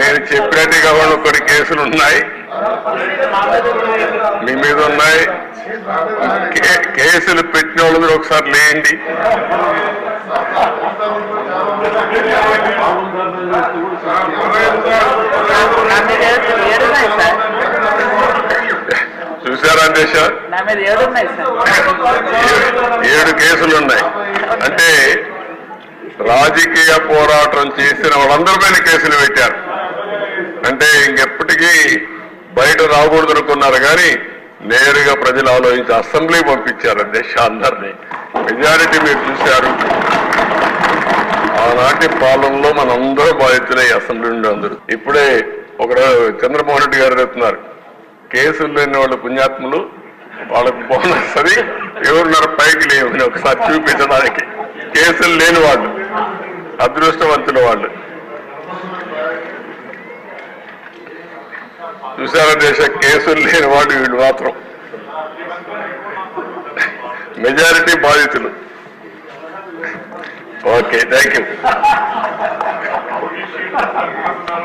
నేను చెప్పినట్టుగా వాళ్ళు కొన్ని కేసులు ఉన్నాయి. మీ మీద ఉన్నాయి. కే- కేసులు పెట్టిన వాళ్ళు మీరు ఒకసారి లేండి. సార్ చూసారా దేశ ఏడు కేసులు ఉన్నాయి. అంటే రాజకీయ పోరాటం చేసిన వాళ్ళందరి పైన కేసులు పెట్టారు. అంటే ఇంకెప్పటికీ బయట రాకూడదు అనుకున్నారు కానీ నేరుగా ప్రజలు ఆలోచించి అసెంబ్లీ పంపించారు దేశ అందరినీ. మెజారిటీ మీరు చూశారు. ఆనాటి పాలనలో మనందరూ బాధితులై అసెంబ్లీ నుండి అందరూ. ఇప్పుడే ఒక చంద్రమోహన్ రెడ్డి గారు చెప్తున్నారు కేసులు లేని వాళ్ళు పుణ్యాత్ములు వాళ్ళకు బోనస్ అది ఎవరున్నారు? పైకి లేవు ఒకసారి చూపించడానికి. కేసులు లేని వాళ్ళు అదృష్టవంతుల వాళ్ళు. చూసారా దేశ కేసులు లేని వాళ్ళు వీళ్ళు మాత్రం. మెజారిటీ బాధితులు. Okay thank you